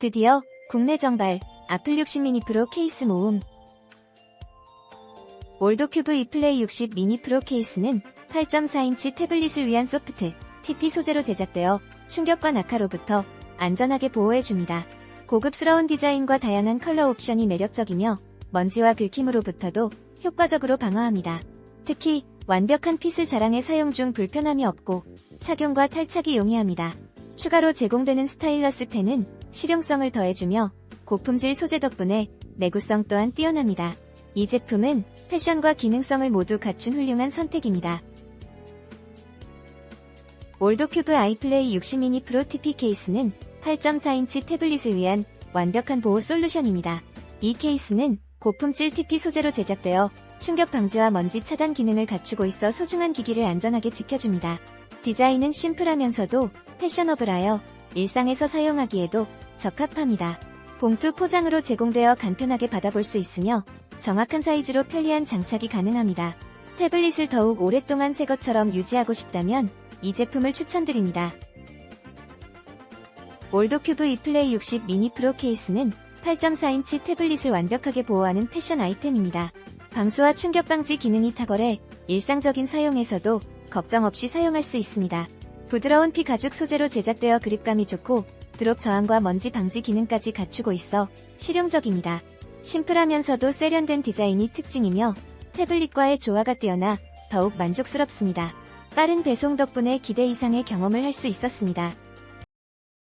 드디어 국내 정발 아플 60 미니 프로 케이스 모음 올도큐브 이플레이 60 미니 프로 케이스는 8.4인치 태블릿을 위한 소프트 TP 소재로 제작되어 충격과 낙하로부터 안전하게 보호해줍니다. 고급스러운 디자인과 다양한 컬러 옵션이 매력적이며 먼지와 긁힘으로부터도 효과적으로 방어합니다. 특히 완벽한 핏을 자랑해 사용 중 불편함이 없고 착용과 탈착이 용이합니다. 추가로 제공되는 스타일러스 펜은 실용성을 더해주며 고품질 소재 덕분에 내구성 또한 뛰어납니다. 이 제품은 패션과 기능성을 모두 갖춘 훌륭한 선택입니다. 올도큐브 아이플레이 60 미니 프로 TP 케이스는 8.4인치 태블릿을 위한 완벽한 보호 솔루션입니다. 이 케이스는 고품질 TP 소재로 제작되어 충격 방지와 먼지 차단 기능을 갖추고 있어 소중한 기기를 안전하게 지켜줍니다. 디자인은 심플하면서도 패셔너블하여 일상에서 사용하기에도 적합합니다. 봉투 포장으로 제공되어 간편하게 받아볼 수 있으며 정확한 사이즈로 편리한 장착이 가능합니다. 태블릿을 더욱 오랫동안 새 것처럼 유지하고 싶다면 이 제품을 추천드립니다. 올도큐브 이플레이 60 미니 프로 케이스는 8.4인치 태블릿을 완벽하게 보호하는 패션 아이템입니다. 방수와 충격 방지 기능이 탁월해 일상적인 사용에서도 걱정 없이 사용할 수 있습니다. 부드러운 피 가죽 소재로 제작되어 그립감이 좋고 드롭 저항과 먼지 방지 기능까지 갖추고 있어 실용적입니다. 심플하면서도 세련된 디자인이 특징이며 태블릿과의 조화가 뛰어나 더욱 만족스럽습니다. 빠른 배송 덕분에 기대 이상의 경험을 할 수 있었습니다.